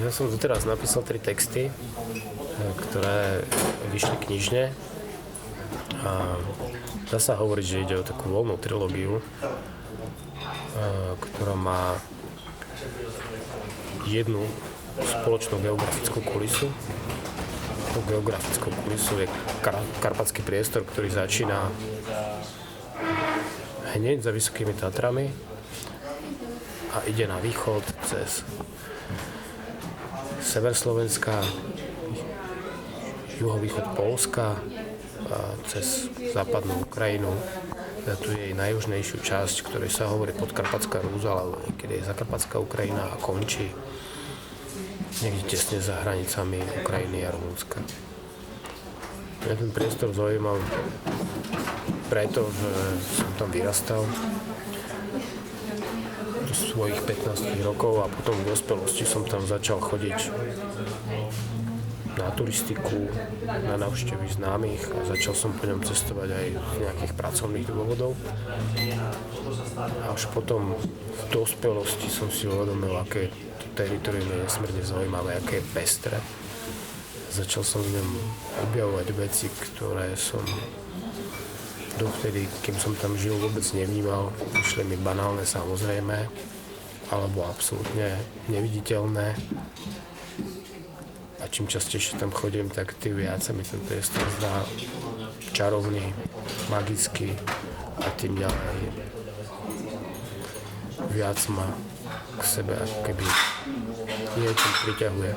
Ja som doteraz napísal tri texty, e, ktoré vyšli knižne. A dá sa hovoriť, že ide o takú voľnú trilógiu, e, ktorá má jednu spoločnú geografickú kulisu. Tou geografickou kulisou je kar- karpatský priestor, ktorý začína hneď za Vysokými Tatrami a ide na východ cez sever Slovenska, juhovýchod Polska a cez západnú Ukrajinu. A tu je najjužnejšiu časť, ktorej sa hovorí podkarpatská rúza, alebo niekedy je zakarpatská Ukrajina a končí niekde tesne za hranicami Ukrajiny a Rumúnska. Ja ten priestor zaujímam preto, že som tam vyrastal svojich 15 rokov a potom v dospelosti som tam začal chodiť na turistiku, na návštevy známych a začal som po ňom cestovať aj z nejakých pracovných dôvodov. Až potom v dospelosti som si uvedomil, aké to teritorium je nesmierne zaujímavé, aké je pestré. Začal som v ňom objavovať veci, ktoré som dovtedy, kým som tam žil, vôbec nevnímal. Išli mi banálne samozrejme, alebo absolútne neviditeľné. A čím častejšie tam chodím, tak tým viac sa mi ten priestor zdá čarovný, magický a tým ďalej viac ma k sebe ako keby niečo priťahuje.